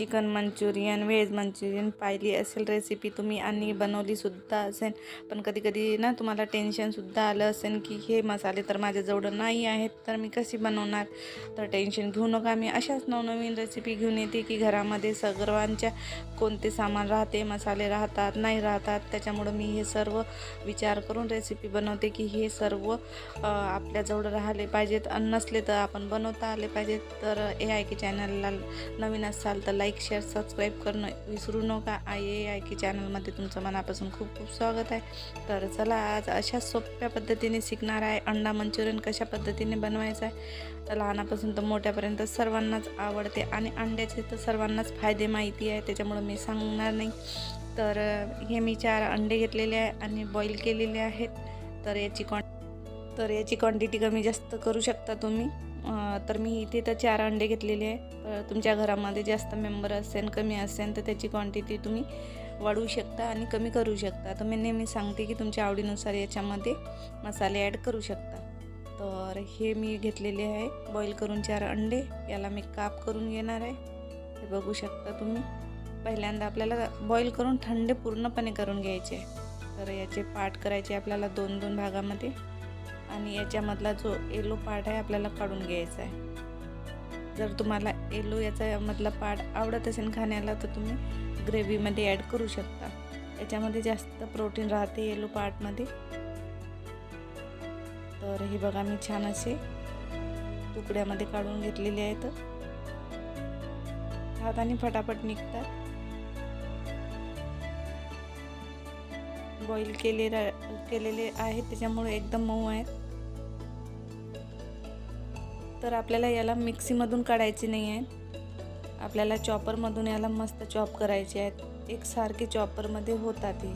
Chicken Manchurian veg Manchurian पाहिली असेल recipe तुम्ही आणि बनवलीसुद्धा असेल. पण कधी कधी ना तुम्हाला टेन्शनसुद्धा आलं असेल की हे मसाले तर माझ्याजवळ नाही आहेत तर मी कशी बनवणार? तर टेन्शन घेऊ नका मी. अशाच नवनवीन रेसिपी घेऊन येते की घरामध्ये सर्वांच्या कोणते सामान राहते मसाले राहतात नाही राहतात त्याच्यामुळं मी हे सर्व विचार करून रेसिपी बनवते की हे सर्व आपल्याजवळ राहिले पाहिजेत. आणि नसले तर आपण बनवता आले पाहिजेत. तर ए आय की चॅनलला नवीन असाल तर लाईक शेअर सबस्क्राईब करणं विसरू नका. आय ए आय की चॅनलमध्ये तुमचं मनापासून खूप खूप स्वागत आहे. तर चला आज अशा सोप्या पद्धतीने शिकणार आहे. अंडा मंचुरियन कशा पद्धतीने बनवायचं आहे? तर लहानापासून तर मोठ्यापर्यंत सर्वांनाच आवडते आणि अंड्याचे तर सर्वांनाच फायदे माहिती आहे त्याच्यामुळं मी सांगणार नाही. तर हे मी चार अंडे घेतलेले आहे आणि बॉईल केलेले आहेत. तर याची क्वां तर याची क्वांटिटी कमी जास्त करू शकता तुम्ही. तर मी इथे तर चार अंडे घेतलेले आहे. तुमच्या घरामध्ये जास्त मेंबर असेल कमी असेल तर त्याची क्वांटिटी तुम्ही वाढवू शकता आणि कमी करू शकता. तर मी नेहमी सांगते की तुमच्या आवडीनुसार याच्यामध्ये मसाले ॲड करू शकता. तर हे मी घेतलेले आहे. बॉईल करून चार अंडे. याला मी काप करून घेणार आहे. हे बघू शकता तुम्ही. पहिल्यांदा आपल्याला बॉईल करून थंड पूर्णपणे करून घ्यायचे आहे. तर याचे पाठ करायचे आपल्याला दोन दोन भागामध्ये. आणि याच्यामधला जो येलो पार्ट आहे आपल्याला काढून घ्यायचा आहे. जर तुम्हाला येलो याचा मधला पार्ट आवडत असेल खाण्याला तर तुम्ही ग्रेव्हीमध्ये ॲड करू शकता. याच्यामध्ये जास्त प्रोटीन राहते येलो पार्टमध्ये तर हे बघा मी छान असे तुकड्यामध्ये काढून घेतलेले आहेत. हाताने फटाफट निघतात. बॉईल केलेला केलेले आहेत त्याच्यामुळे एकदम मऊ आहेत. तर आपल्याला याला मिक्सीमधून काढायची नाही आहे. आपल्याला चॉपरमधून याला मस्त चॉप करायचे आहेत. एकसारखे चॉपरमध्ये होतात हे.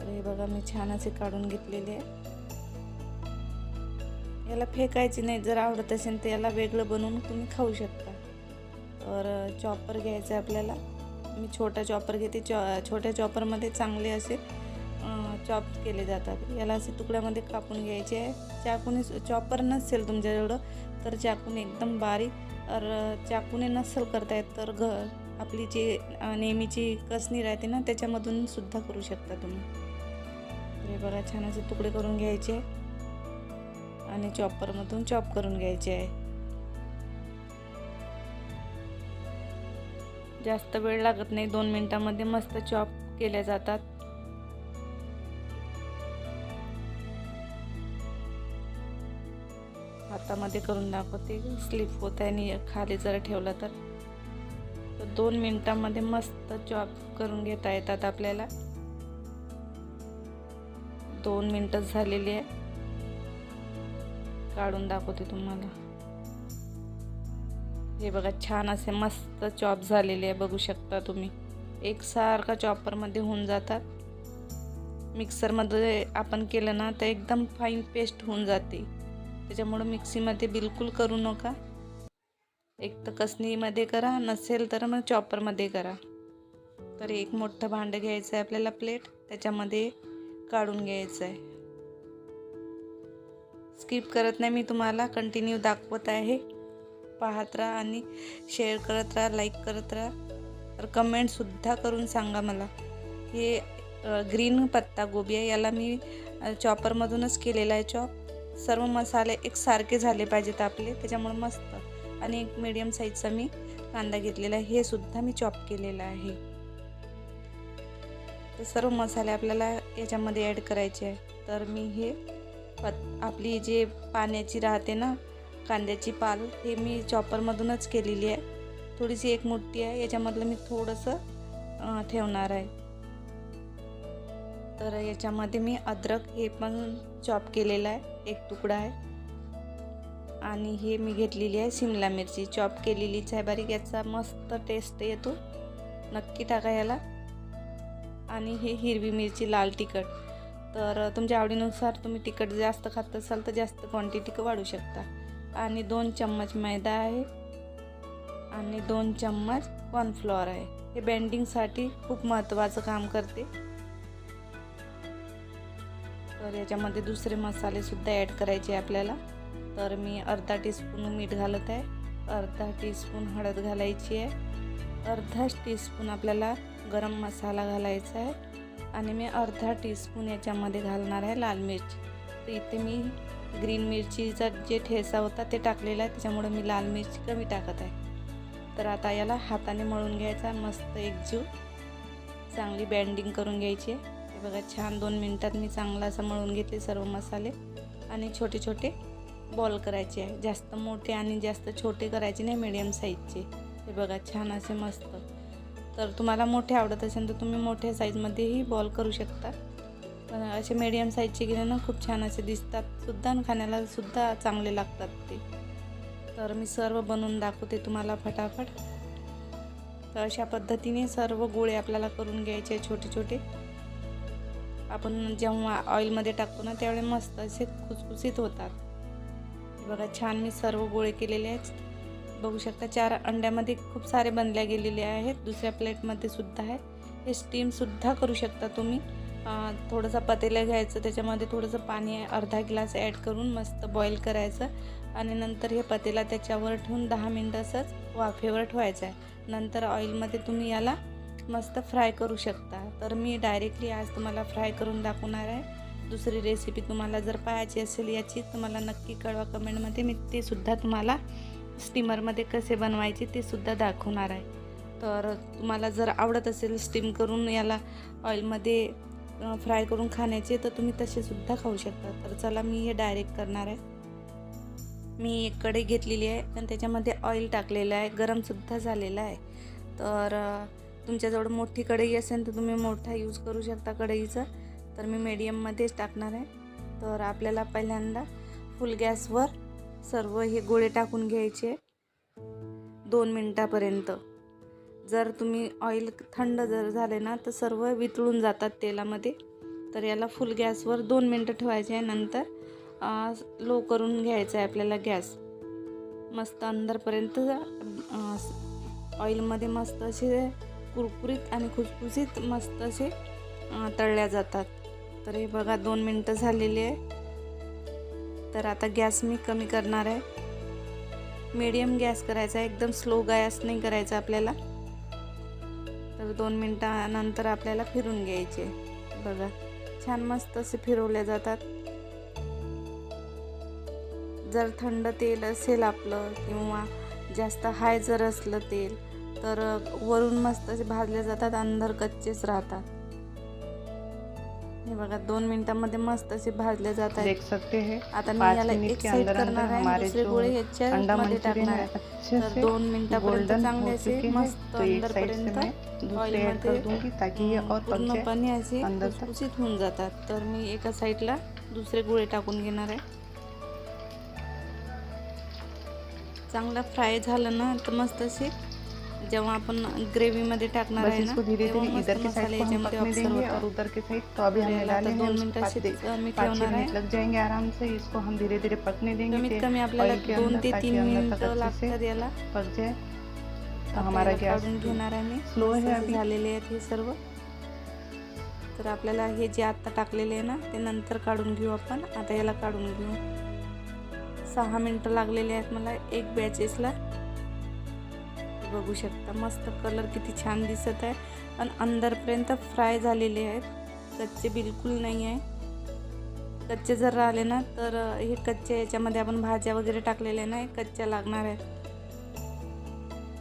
तर हे बघा मी छान असे काढून घेतलेले आहे याला फेकायची नाही. जर आवडत असेल तर याला वेगळं बनवून तुम्ही खाऊ शकता. तर चॉपर घ्यायचं आहे आपल्याला. मी छोटा चॉपर घेते. चॉ छोट्या चॉपरमध्ये चांगले असे चॉप केले जातात. याला असे तुकड्यामध्ये कापून घ्यायचे आहे. चाकूने चॉपर नसेल तुमच्याजवळ तर चाकूने एकदम बारीक तर चाकूने नसेल करता येत तर घ आपली जी नेहमीची कसणी राहते ना त्याच्यामधून सुद्धा करू शकता तुम्ही. हे बघा छान असे तुकडे करून घ्यायचे. आणि चॉपरमधून चॉप करून घ्यायचे आहे. जास्त वेळ लागत नाही दोन मिनटामध्ये मस्त चॉप केल्या जातात. मध्ये करून दाखवते. स्लिप होत आहे आणि खाली जर ठेवलं तर. दोन मिनटामध्ये मस्त चॉप करून घेता येतात आपल्याला. दोन मिनटं झालेली आहे. काढून दाखवते तुम्हाला. हे बघा छान असे मस्त चॉप झालेले आहे. बघू शकता तुम्ही. एकसारखा चॉपरमध्ये होऊन जातात. मिक्सरमध्ये आपण केलं ना तर एकदम फाईन पेस्ट होऊन जाते. त्याच्यामुळं मिक्सीमध्ये बिलकुल करू नका. एक तर कसणीमध्ये करा नसेल तर मग चॉपरमध्ये करा. तर एक मोठं भांडं घ्यायचं आहे आपल्याला प्लेट त्याच्यामध्ये काढून घ्यायचं आहे स्किप करत नाही मी तुम्हाला कंटिन्यू दाखवत आहे. पाहत राहा आणि शेअर करत राहा लाईक करत राहा. तर कमेंटसुद्धा करून सांगा मला. हे ग्रीन पत्ता गोबी आहे याला मी चॉपरमधूनच केलेला आहे चॉप. सर्व मसाले एकसारखे झाले पाहिजेत आपले त्याच्यामुळे मस्त. आणि एक मीडियम साईजचा मी कांदा घेतलेला आहे हे सुद्धा मी चॉप केलेला आहे. तर सर्व मसाले आपल्याला याच्यामध्ये ॲड करायचे आहे. तर मी हे पत आपली जे पाण्याची राहते ना कांद्याची पाल हे मी चॉपरमधूनच केलेली आहे. थोडीशी एक मोठी आहे याच्यामधलं मी थोडंसं ठेवणार आहे. तर याच्यामध्ये मी अद्रक हे पण चॉप केलेलं आहे. एक तुकडा आहे. आणि हे मी घेतलेली आहे शिमला मिरची. चॉप केलेलीच आहे बारीक याचा मस्त टेस्ट येतो. नक्की टाका याला. आणि हे हिरवी मिरची लाल तिखट. तर तुमच्या आवडीनुसार तुम्ही तिखट जास्त खात असाल तर जास्त क्वांटिटी वाढू शकता. आणि दोन चम्मच मैदा आहे. आणि दोन चम्मच कॉर्नफ्लॉवर आहे. हे बेंडिंगसाठी खूप महत्त्वाचं काम करते. तर याच्यामध्ये दुसरे मसालेसुद्धा ॲड करायचे आपल्याला. तर मी अर्धा टीस्पून मीठ घालत आहे. अर्धा टीस्पून हळद घालायची आहे. अर्धा टीस्पून आपल्याला गरम मसाला घालायचा आहे. आणि मी अर्धा टीस्पून याच्यामध्ये घालणार आहे लाल मिरची. तर इथे मी ग्रीन मिरचीचा जे ठेसा होता ते टाकलेला आहे. त्याच्यामुळे मी लाल मिरची कमी टाकत आहे. तर आता याला हाताने मळून घ्यायचा मस्त एकजीव चांगली बँडिंग करून घ्यायची आहे. बघा छान दोन मिनटात मी चांगला असा मळून घेतले सर्व मसाले. आणि छोटे छोटे बॉल करायचे आहे. जास्त मोठे आणि जास्त छोटे करायचे नाही मिडियम साईजचे हे बघा छान असे मस्त. तर तुम्हाला मोठे आवडत असेल तर तुम्ही मोठ्या साईजमध्येही बॉल करू शकता. पण असे मीडियम साईजचे गेले ना खूप छान असे दिसतात. सुद्धा आणि खाण्याला सुद्धा चांगले लागतात ते. तर मी सर्व बनवून दाखवते तुम्हाला फटाफट. तर अशा पद्धतीने सर्व गोळे आपल्याला करून घ्यायचे छोटे छोटे. आपण जेव्हा ऑइलमध्ये टाकतो ना त्यावेळी मस्त असे खुसखुसीत होतात. बघा छान मी सर्व गोळे केलेले आहेत. बघू शकता चार अंड्यामध्ये खूप सारे बनल्या गेलेले आहेत. दुसऱ्या प्लेटमध्ये सुद्धा आहे. हे स्टीमसुद्धा करू शकता तुम्ही. थोडंसं पतेलं घ्यायचं त्याच्यामध्ये थोडंसं पाणी अर्धा ग्लास ॲड करून मस्त बॉईल करायचं. आणि नंतर हे पतेला त्याच्यावर ठेवून दहा मिनटं असंच वाफेवर ठेवायचं आहे. नंतर ऑइलमध्ये तुम्ही याला मस्त फ्राय करू शकता. तर मी डायरेक्टली आज तुम्हाला फ्राय करून दाखवणार आहे. दुसरी रेसिपी तुम्हाला जर पाहायची असेल याची तर मला नक्की कळवा कमेंटमध्ये मी ते सुद्धा तुम्हाला स्टीमरमध्ये कसे बनवायचे ते सुद्धा दाखवणार आहे. तर तुम्हाला जर आवडत असेल स्टीम करून याला ऑइलमध्ये फ्राय करून खाण्याचे तर तुम्ही तसे सुद्धा खाऊ शकता. तर चला मी हे डायरेक्ट करणार आहे. मी एक कढई घेतलेली आहे आणि त्याच्यामध्ये ऑइल टाकलेलं आहे. गरमसुद्धा झालेलं आहे. तर तुमच्याजवळ मोठी कढई असेल तर तुम्ही मोठा यूज करू शकता कढईचा. तर मी मीडियममध्येच टाकणार आहे. तर आपल्याला पहिल्यांदा फुल गॅसवर सर्व हे गोळे टाकून घ्यायचे. दोन मिनटापर्यंत. जर तुम्ही ऑइल थंड जर झाले ना तर सर्व वितळून जातात तेलामध्ये. तर याला फुल गॅसवर दोन मिनटं ठेवायचे आहे. नंतर लो करून घ्यायचं आहे आपल्याला गॅस. मस्त अंदरपर्यंत ऑइलमध्ये मस्त असे कुरकुरीत आणि खुसखुसीत मस्त असे तळल्या जातात. तर हे बघा दोन मिनटं झालेली आहे. तर आता गॅस मी कमी करणार आहे. मीडियम गॅस करायचा आहे. एकदम स्लो गॅस नाही करायचा आपल्याला. तर दोन मिनटानंतर आपल्याला फिरून घ्यायचे. बघा छान मस्त असे फिरवले जातात. जर थंड तेल असेल आपलं किंवा जास्त हाय जर असलं तेल तर वरून मस्त असे भाजले जातात अंदर कच्चेच राहतात. हे बघा दोन मिनिटांमध्ये मस्त असे भाजले जातात देख सकते हैं? आता मी याला एक अंदर करणार आहे हमारे दुसरे गोळे अंडा ह्याच्यामध्ये मंचूरियन टाकणार आहे तर दोन मिनिटापर्यंत चांगले असे मस्त अंदरपर्यंत ऑइलमध्ये पूर्णपणे असे. खुसखुशीत होऊन जातात. तर मी एका साईडला दुसरे गोळे टाकून घेणार आहे. चांगला फ्राय झालं ना तर मस्त असे जेव्हा आपण ग्रेव्हीमध्ये टाकणार आहे ना तेव्हा मस्त मसाले याच्यामध्ये ऑब्झर्व और उधर के साइड तो अभी हमने डाले हैं दोन मिनटं दे- मी ठेवणार आहे. लग जाएंगे आराम से इसको हम धीरे धीरे पकने देंगे कमीत कमी आपल्याला दोन ते तीन मिनिटं लागतात से याला. पक जाए। तो हमारा गैस काढून घेणार आहे मी. स्लो है अभी। झालेले आहेत हे सर्व. तर आपल्याला हे जे आत्ता टाकलेले आहे ना ते नंतर काढून घेऊ आपण. आता याला काढून घेऊ. सहा मिनटं लागलेले आहेत मला एक बॅचेसला बघू शकता. मस्त कलर किती छान दिसत आहे. आणि अंदरपर्यंत फ्राय झालेले आहेत. कच्चे बिलकुल नाही आहे कच्चे जर राहिले ना तर हे कच्चे याच्यामध्ये आपण भाज्या वगैरे टाकलेल्या नाही कच्च्या लागणार आहेत.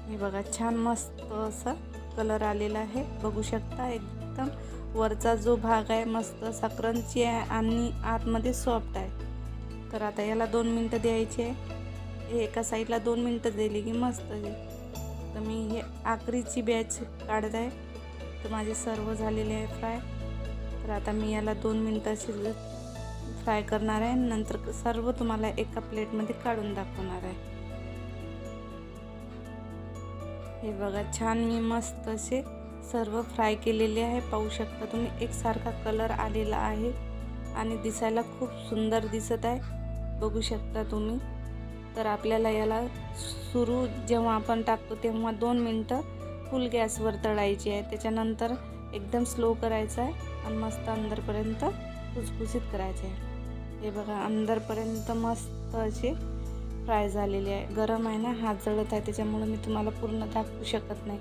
हे बघा छान मस्त असं कलर आलेला आहे. बघू शकता एकदम वरचा जो भाग आहे मस्त असा क्रंची आहे आणि आतमध्ये सॉफ्ट आहे. तर आता याला दोन मिनटं द्यायचे हे एका साईडला दोन मिनटं दिली की मस्त आहे तर मी हे आखरीची बॅच काढत आहे. तर माझे सर्व झालेले आहे फ्राय तर आता मी याला दोन मिनटं शिजत फ्राय करणार आहे. नंतर सर्व तुम्हाला एका प्लेटमध्ये काढून दाखवणार आहे. हे बघा छान मी मस्त असे सर्व फ्राय केलेले आहे. पाहू शकता तुम्ही एकसारखा कलर आलेला आहे आणि दिसायला खूप सुंदर दिसत आहे. बघू शकता तुम्ही. तर आपल्याला याला सुरू जेव्हा आपण टाकतो तेव्हा दोन मिनटं फुल गॅसवर तळायची आहे. त्याच्यानंतर एकदम स्लो करायचं आहे आणि मस्त अंदरपर्यंत कुसकुसीत करायचे आहे. हे बघा अंदरपर्यंत मस्त असे फ्राय झालेले आहे. गरम आहे ना हात जळत आहे त्याच्यामुळं मी तुम्हाला पूर्ण दाखवू शकत नाही.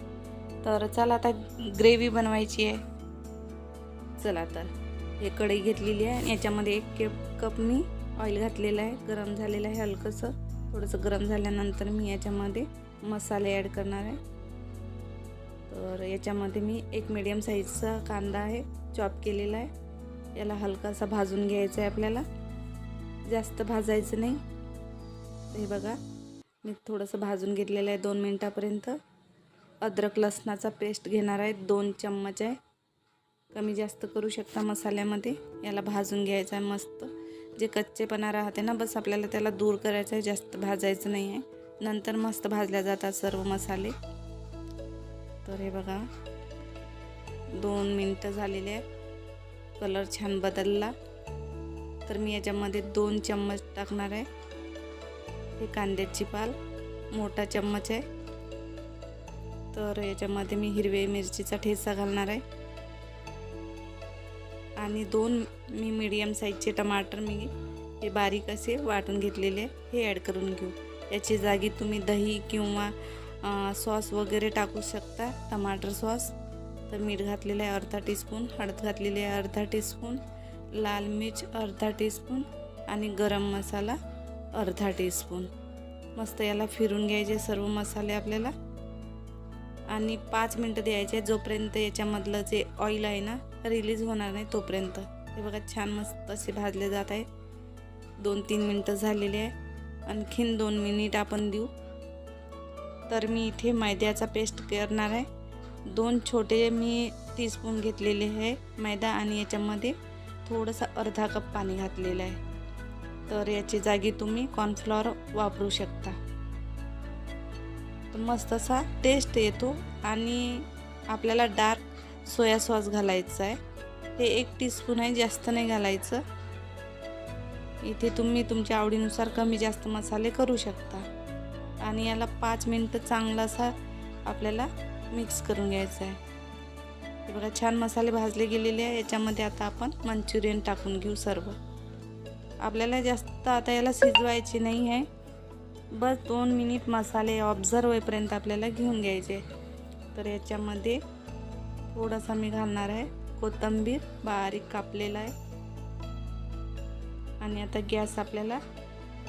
तर चला आता ग्रेव्ही बनवायची आहे. चला तर हे कढई घेतलेली आहे याच्यामध्ये एक के कप मी ऑइल घातलेलं आहे. गरम झालेलं आहे हलकंसं. थोडंसं गरम झाल्यानंतर मी याच्यामध्ये मसाले ॲड करणार आहे. तर याच्यामध्ये मी एक मीडियम साईजचा कांदा आहे चॉप केलेला आहे. याला हलकासा भाजून घ्यायचा आहे आपल्याला. जास्त भाजायचं नाही. हे बघा मी थोडंसं भाजून घेतलेलं आहे दोन मिनटापर्यंत. अद्रक लसणाचा पेस्ट घेणार आहे दोन चम्मच आहे. कमी जास्त करू शकता मसाल्यामध्ये. याला भाजून घ्यायचा आहे मस्त. जे कच्चेपणा राहते ना बस आपल्याला त्याला दूर करायचं आहे जास्त भाजायचं नाही आहे नंतर मस्त भाजल्या जातात सर्व मसाले. तर हे बघा दोन मिनटं झालेले आहे कलर छान बदलला. तर मी याच्यामध्ये दोन चम्मच टाकणार आहे. हे कांद्याची पाल मोठा चम्मच आहे. तर याच्यामध्ये मी हिरवे मिरचीचा ठेचा घालणार आहे. आणि दोन मी मीडियम साईजचे टमाटर मी हे बारीक असे वाटून घेतलेले हे ॲड करून घेऊ. याची जागी तुम्ही दही किंवा सॉस वगैरे टाकू शकता. टमाटर सॉस तर मीठ घातलेलं आहे अर्धा टीस्पून हळद घातलेली आहे अर्धा टीस्पून लाल मिर्च अर्धा टीस्पून आणि गरम मसाला अर्धा टीस्पून मस्त याला फिरून घ्यायचे सर्व मसाले आपल्याला. आणि पाच मिनटं द्यायचे जोपर्यंत याच्यामधलं जे ऑइल आहे ना रिलीज होणार नाही तोपर्यंत. हे बघा छान मस्त असे भाजले जात आहे. दोन तीन मिनटं झालेले आहे. आणखीन दोन मिनिट आपण देऊ. तर मी इथे मैद्याचा पेस्ट करणार आहे. दोन छोटे मी टीस्पून घेतलेले आहे मैदा आणि याच्यामध्ये थोडंसं अर्धा कप पाणी घातलेलं आहे. तर याची जागी तुम्ही कॉर्नफ्लॉवर वापरू शकता. तर मस्त असा टेस्ट येतो आणि आपल्याला डार्क सोया सॉस घालायचा आहे. हे एक टीस्पून आहे जास्त नाही घालायचं. इथे तुम्ही तुमच्या आवडीनुसार कमी जास्त मसाले करू शकता. आणि याला पाच मिनटं चांगला असा आपल्याला मिक्स करून घ्यायचा आहे. हे बघा छान मसाले भाजले गेलेले आहे. याच्यामध्ये आता आपण मंचुरियन टाकून घेऊ सर्व. आपल्याला जास्त आता याला शिजवायचे नाही आहे. बस दोन मिनिट मसाले ऑब्झर्व होईपर्यंत आपल्याला घेऊन घ्यायचे तर याच्यामध्ये थोडासा मी घालणार आहे. कोथिंबीर बारीक कापलेला आहे. आणि आता गॅस आपल्याला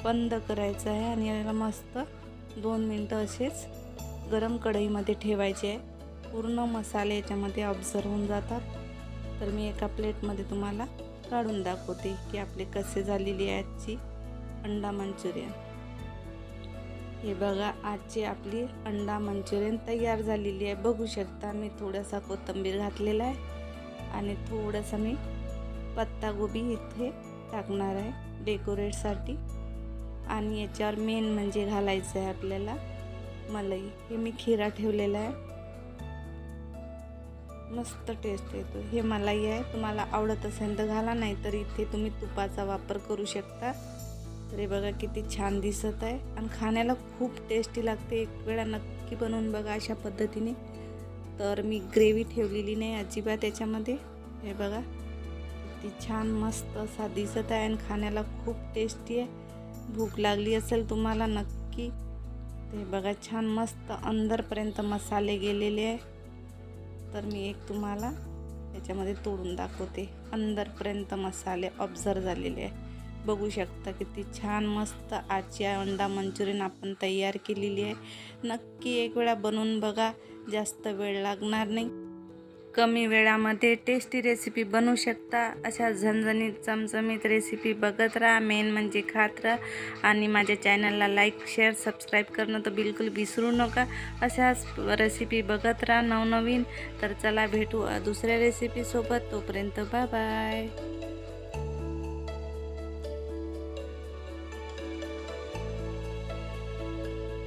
बंद करायचा आहे आणि याला मस्त दोन मिनटं असेच गरम कढईमध्ये ठेवायचे आहे. पूर्ण मसाले याच्यामध्ये ऑब्झर्व होऊन जातात. तर मी एका प्लेटमध्ये तुम्हाला काढून दाखवते की आपले कसे झालेली आहे आजची अंडा मंचुरियन. हे बघा आजची आपली अंडा मंचुरियन तयार झालेली आहे. बघू शकता मी थोडासा कोथिंबीर घातलेला आहे आणि थोडंसं मी पत्तागोबी इथे टाकणार आहे डेकोरेटसाठी आणि याच्यावर मेन म्हणजे घालायचं आहे आपल्याला मलाई. हे मी खिरा ठेवलेला आहे. मस्त टेस्ट येतो. हे मलाई आहे. तुम्हाला आवडत असेल तर घाला नाही तर इथे तुम्ही तुपाचा वापर करू शकता. तर हे बघा किती छान दिसत आहे. आणि खाण्याला खूप टेस्टी लागते. एक वेळा नक्की बनवून बघा अशा पद्धतीने. तर मी ग्रेव्ही ठेवलेली नाही अजिबात याच्यामध्ये. हे बघा किती छान मस्त असा दिसत आहे आणि खाण्याला खूप टेस्टी आहे. भूक लागली असेल तुम्हाला नक्की. ते बघा छान मस्त अंदरपर्यंत मसाले गेलेले आहे. तर मी एक तुम्हाला त्याच्यामध्ये तोडून दाखवते. अंदरपर्यंत मसाले ऑब्झर्व झालेले आहे. बघू शकता किती छान मस्त आजची अंडा मंचुरियन आपण तयार केलेली आहे. नक्की एक वेळा बनवून बघा जास्त वेळ लागणार नाही. कमी वेळामध्ये टेस्टी रेसिपी बनवू शकता. अशा झणझणीत चमचमीत रेसिपी बघत राहा. मेन म्हणजे खात राहा. आणि माझ्या चॅनलला लाईक शेअर सबस्क्राईब करणं तर बिलकुल विसरू नका. अशाच रेसिपी बघत राहा नवनवीन. तर चला भेटू दुसऱ्या रेसिपीसोबत तोपर्यंत बाय बाय